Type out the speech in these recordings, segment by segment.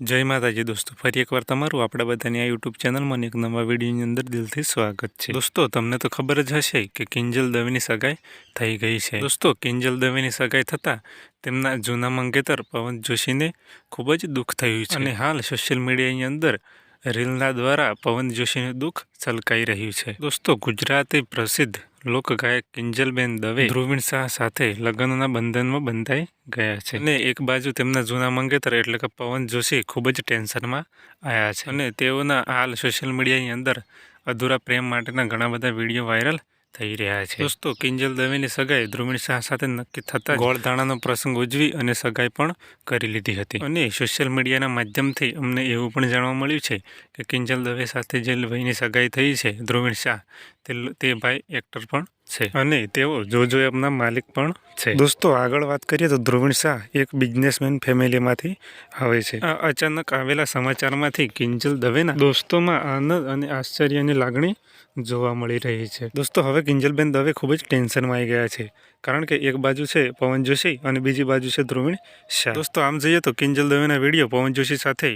જય માતાજી દોસ્તો, ફરી એકવાર તમારું આપણા બધાની આ યુટ્યુબ ચેનલમાં એક નવા વિડીયોની અંદર દિલથી સ્વાગત છે. દોસ્તો, તમને તો ખબર જ હશે કે કિંજલ દવેની સગાઈ થઈ ગઈ છે. દોસ્તો, કિંજલ દવેની સગાઈ થતાં તેમના જૂના મંગેતર પવન જોશીને ખૂબ જ દુઃખ થયું છે. અને હાલ સોશિયલ મીડિયાની અંદર રીલના દ્વારા પવન જોશીનું દુઃખ છલકાઈ રહ્યું છે. દોસ્તો, ગુજરાતી પ્રસિદ્ધ લોકગાયક કિંજલબેન દવે ધ્રુવીણ શાહ સાથે લગ્નના બંધનમાં બંધાઈ ગયા છે. અને એક બાજુ તેમના જૂના મંગેતર એટલે કે પવન જોશી ખૂબ જ ટેન્શનમાં આવ્યા છે. અને તેઓના હાલ સોશિયલ મીડિયાની અંદર અધૂરા પ્રેમ માટેના ઘણા બધા વીડિયો વાયરલ થઈ રહ્યા છે. દોસ્તો, કિંજલ દવેની સગાઈ ધ્રુવીણ શાહ સાથે નક્કી થતા ગોળધાણાનો પ્રસંગ ઉજવી અને સગાઈ પણ કરી લીધી હતી. અને સોશિયલ મીડિયાના માધ્યમથી અમને એવું પણ જાણવા મળ્યું છે કે કિંજલ દવે સાથે જે ભાઈની સગાઈ થઈ છે ધ્રુવિણ શાહ તે ભાઈ એક્ટર પણ છે. અને તેઓ જોજો એમના માલિક પણ છે. દોસ્તો આગળ વાત કરીએ તો ધ્રુવીણ શાહ એક બિઝનેસમેન ફેમિલીમાંથી આવે છે. આ અચાનક આવેલા સમાચારમાંથી કિંજલ દવેના દોસ્તોમાં આનંદ અને આશ્ચર્યની લાગણી જોવા મળી રહી છે. દોસ્તો હવે કિંજલબેન દવે ખૂબ જ ટેન્શનમાં આવી ગયા છે કારણ કે એક બાજુ છે પવન જોશી અને બીજી બાજુ છે ધ્રુવીણ શાહ. દોસ્તો આમ જોઈએ તો કિંજલ દવેના વીડિયો પવન જોશી સાથે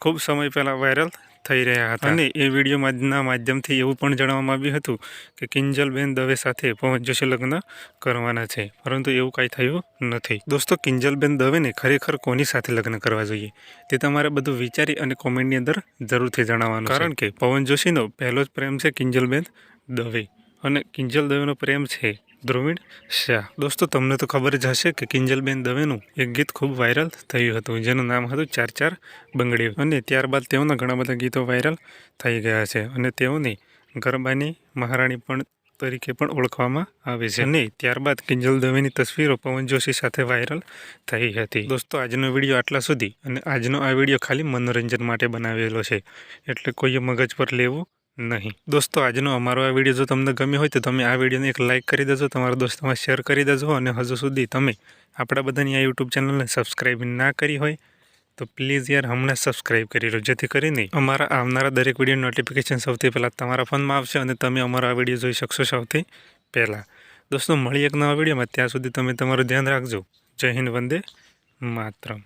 ખૂબ સમય પહેલાં વાયરલ થઈ રહ્યા હતા. અને એ વિડીયોના માધ્યમથી એવું પણ જણાવવામાં આવ્યું હતું કે કિંજલબેન દવે સાથે પવન જોશી લગ્ન કરવાના છે. પરંતુ એવું કાંઈ થયું નથી. દોસ્તો કિંજલબેન દવેને ખરેખર કોની સાથે લગ્ન કરવા જોઈએ? તે તમારે બધું વિચારી અને કોમેન્ટની અંદર જરૂરથી જણાવવાનું કારણ કે પવન જોશીનો પહેલો જ પ્રેમ છે કિંજલબેન દવે. અને કિંજલ દવેનો પ્રેમ છે. ધ્રુવીણ શાહ દોસ્તો, તમને તો ખબર જ હશે કે કિંજલબેન દવેનું એક ગીત ખૂબ વાયરલ થયું હતું, જેનું નામ હતું ચાર ચાર બંગડી અને ત્યારબાદ તેઓના ઘણા બધા ગીતો વાયરલ થઈ ગયા છે અને તેઓને ગરબાની મહારાણી પણ તરીકે પણ ઓળખવામાં આવે છે. અને ત્યારબાદ કિંજલ દવેની તસવીરો પવન જોશી સાથે વાયરલ થઈ હતી. દોસ્તો, આજનો વીડિયો આટલા સુધી. અને આજનો આ વીડિયો ખાલી મનોરંજન માટે બનાવેલો છે. એટલે કોઈએ મગજ પર લેવું નહીં. દોસ્તો, આજનો અમારો આ વીડિયો જો તમને ગમ્યો હોય તો તમે આ વિડીયોને એક લાઇક કરી દેજો, તમારા દોસ્તોમાં શેર કરી દેજો અને હજુ સુધી તમે આપણા બધાની આ યુટ્યુબ ચેનલને સબસ્ક્રાઈબ ના કરી હોય તો પ્લીઝ યાર હમણાં સબસ્ક્રાઈબ કરી લો, જેથી કરીને અમારા આવનારા દરેક વીડિયો નોટિફિકેશન સૌથી પહેલાં તમારા ફોનમાં આવશે અને તમે અમારો આ વીડિયો જોઈ શકશો સૌથી પહેલાં. દોસ્તો મળી એક નવા વિડીયોમાં, ત્યાં સુધી તમે તમારું ધ્યાન રાખજો. જય હિન્દ, વંદે માતરમ.